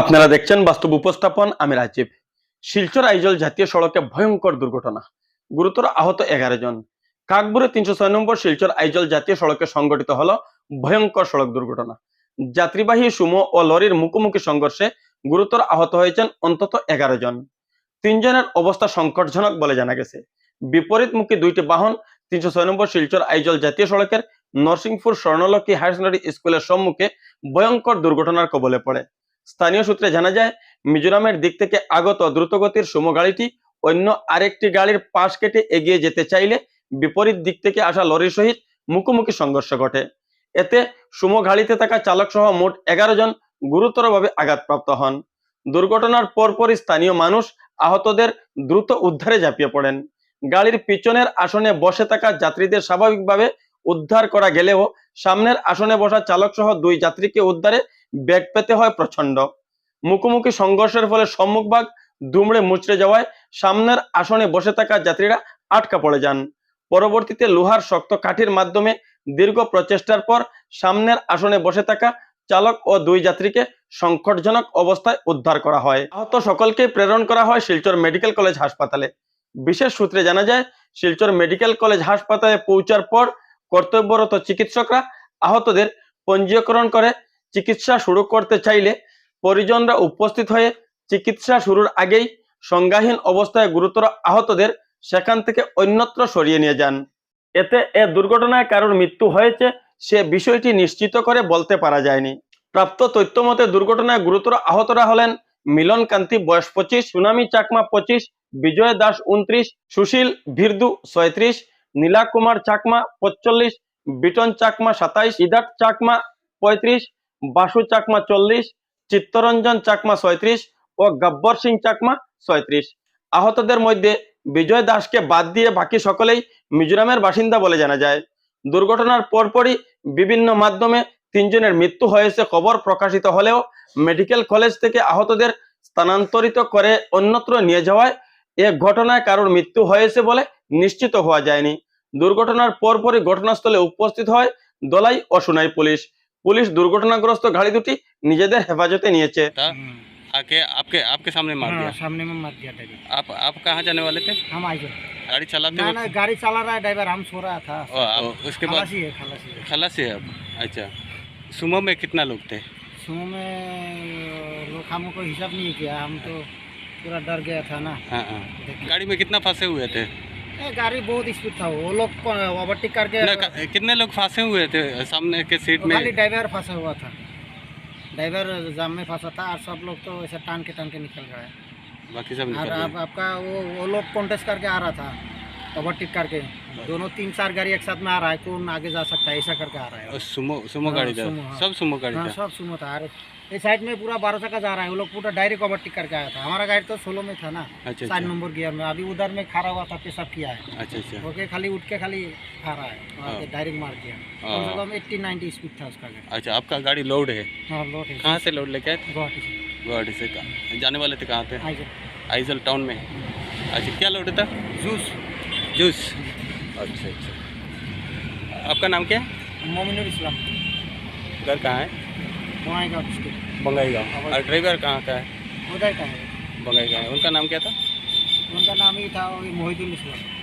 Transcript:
আপনারা দেখছেন বাস্তব উপস্থাপন, আমি রাজীব। শিলচর আইজল জাতীয় সড়কে ভয়ঙ্কর দুর্ঘটনা। গুরুতর আহত এগারো জন। কাকপুরে তিনশো ছয় নম্বর শিলচর আইজল জাতীয় সড়কে সংঘটিত হলো ভয়ঙ্কর সড়ক দুর্ঘটনা। যাত্রীবাহী সুমো ও লরির মুখোমুখি সংঘর্ষে গুরুতর আহত হয়েছেন অন্তত এগারো জন। তিনজনের অবস্থা সংকটজনক বলে জানা গেছে। বিপরীতমুখী দুইটি বাহন তিনশো ছয় নম্বর শিলচর আইজল জাতীয় সড়কের নরসিংপুর স্বর্ণলক্ষ্মী হায়ার সেকেন্ডারি স্কুলের সম্মুখে ভয়ঙ্কর দুর্ঘটনার কবলে পড়ে। স্থানীয় সূত্রে জানা যায়, মিজোরামের দিক থেকে আগত দ্রুতগতির সুমো গাড়িটি অন্য আরেকটি গাড়ির পাশ কেটে এগিয়ে যেতে চাইলে বিপরীত দিক থেকে আসা লরির সহিত মুখোমুখি সংঘর্ষ ঘটে। এতে সুমো গাড়িতে থাকা চালক সহ মোট এগারো জন গুরুতরভাবে আঘাতপ্রাপ্ত হন। দুর্ঘটনার পরপরই স্থানীয় মানুষ আহতদের দ্রুত উদ্ধারে ঝাঁপিয়ে পড়েন। গাড়ির পিছনের আসনে বসে থাকা যাত্রীদের স্বাভাবিকভাবে উদ্ধার করা গেলেও সামনের আসনে বসা চালক সহ দুই যাত্রীকে উদ্ধারে বেগ পেতে হয় প্রচণ্ড মুখোমুখি সংঘর্ষের ফলে সম্মুখভাগ দুমড়ে মুচড়ে যাওয়ায় সামনের আসনে বসে থাকা যাত্রীরা আটকা পড়ে যান। পরবর্তীতে লোহার শক্ত কাঠির মাধ্যমে দীর্ঘ প্রচেষ্টার পর সামনের আসনে বসে থাকা চালক ও দুই যাত্রীকে সংকটজনক অবস্থায় উদ্ধার করা হয়। আহত সকলকে প্রেরণ করা হয় শিলচর মেডিকেল কলেজ হাসপাতালে। বিশেষ সূত্রে জানা যায়, শিলচর মেডিকেল কলেজ হাসপাতালে পৌঁছার পর কর্তব্যরত চিকিৎসকরা আহতদের পঞ্জীকরণ করে চিকিৎসা শুরু করতে চাইলে পরিজনরা উপস্থিত হয়ে চিকিৎসা শুরুর আগেই সংজ্ঞাহীন অবস্থায় গুরুতর আহতদের সেখান থেকে অন্যত্র সরিয়ে নিয়ে যান। এতে এ দুর্ঘটনায় কারোর মৃত্যু হয়েছে সে বিষয়টি নিশ্চিত করে বলতে পারা যায়নি। প্রাপ্ত তথ্য মতে দুর্ঘটনায় গুরুতর আহতরা হলেন মিলন কান্তি বয়স পঁচিশ, সুনামি চাকমা পঁচিশ, বিজয় দাস উনত্রিশ সুশীল ভিরদু ছয়ত্রিশ নীলা কুমার চাকমা পঁচল্লিশ বিটন চাকমা সাতাইশ ইদাট চাকমা পঁয়ত্রিশ, বাসু চাকমা চল্লিশ, চিত্তরঞ্জন চাকমা ছয়ত্রিশ ও গব্বর সিং চাকমা ছয়ত্রিশ। আহতদের মধ্যে বিজয় দাসকে বাদ দিয়ে বাকি সকলেই মিজোরামের বাসিন্দা বলে জানা যায়। দুর্ঘটনার পরপরই বিভিন্ন মাধ্যমে তিনজনের মৃত্যু হয়েছে খবর প্রকাশিত হলেও মেডিকেল কলেজ থেকে আহতদের স্থানান্তরিত করে অন্যত্র নিয়ে যাওয়ায় এ ঘটনায় কারোর মৃত্যু হয়েছে বলে নিশ্চিত হওয়া যায়নি দুর্ঘটনার পরপরই ঘটনাস্থলে উপস্থিত হয় দলাই ও সোনাই পুলিশ পুলিশ দুর্ঘটনাগ্রস্ত গাড়ি দুটি নিজেদের হেফাজতে নিয়েছে था आके आपके आपके सामने मार हाँ, दिया सामने में मार दिया ड्राइवर आप आप कहाँ जाने वाले थे हम आई गए गाड़ी चलाते ना वक्त ना गाड़ी चला रहा है ड्राइवर हम सो रहा था ओ, आ- उसके बाद खलासी है खलासी है खलासी है अब अच्छा सुमो में कितना लोग थे सुमो में लोग हमको हिसाब नहीं किया हम तो पूरा डर गया था ना हाँ हाँ देखिए। गाड़ी में कितना फंसे हुए थे ए, गाड़ी बहुत स्पीड था वो। लोग ओवरटेक करके कितने लोग फंसे हुए थे सामने के सीट में? खाली ड्राइवर फंसा हुआ था। ड्राइवर जाम में फंसा था और सब लोग तो ऐसे टान के टान के निकल गए बाकी सब निकल आप, आपका वो वो लोग कॉन्टेस्ट करके आ रहा था ओवरटेक करके। दोनों तीन चार गाड़ी एक साथ में आ रहा है कौन आगे जा सकता है ऐसा करके आ रहा है। सुमो सुमो हाँ, गाड़ी था। हाँ। सब सुमो गाड़ी हाँ था। सब सुनो था। अरे इस साइड में पूरा बारह का जा रहा है। वो लोग पूरा डायरेक्ट ओवरटेक करके आया था। हमारा गाड़ी तो सोलो में था ना। अच्छा सात अच्छा। नंबर गियर में। अभी उधर में खड़ा हुआ था पेशाब किया है। अच्छा अच्छा। ओके खाली उठ के खाली खा रहा है। पे हाँ। डायरेक्ट मार दिया। कम से कम एट्टी नाइन्टी स्पीड था उसका गाड़ी। अच्छा आपका गाड़ी लोड है? हाँ लोड है। कहाँ से लोड लेके आए गुवाहाटी से। गुवाहाटी से जाने वाले थे कहाँ थे आइजल टाउन में। अच्छा क्या लोड था? जूस। जूस। अच्छा अच्छा। आपका नाम क्या है? मोमिनुल इस्लाम। घर कहाँ है? बंगाईगांव डिस्ट्रिक्ट बंगाई गाँव और ड्राइवर कहाँ का है? उधर का है। बंगाई गाँव है। उनका नाम क्या था? उनका नाम ही था मोहित मोहिदुल इस्लाम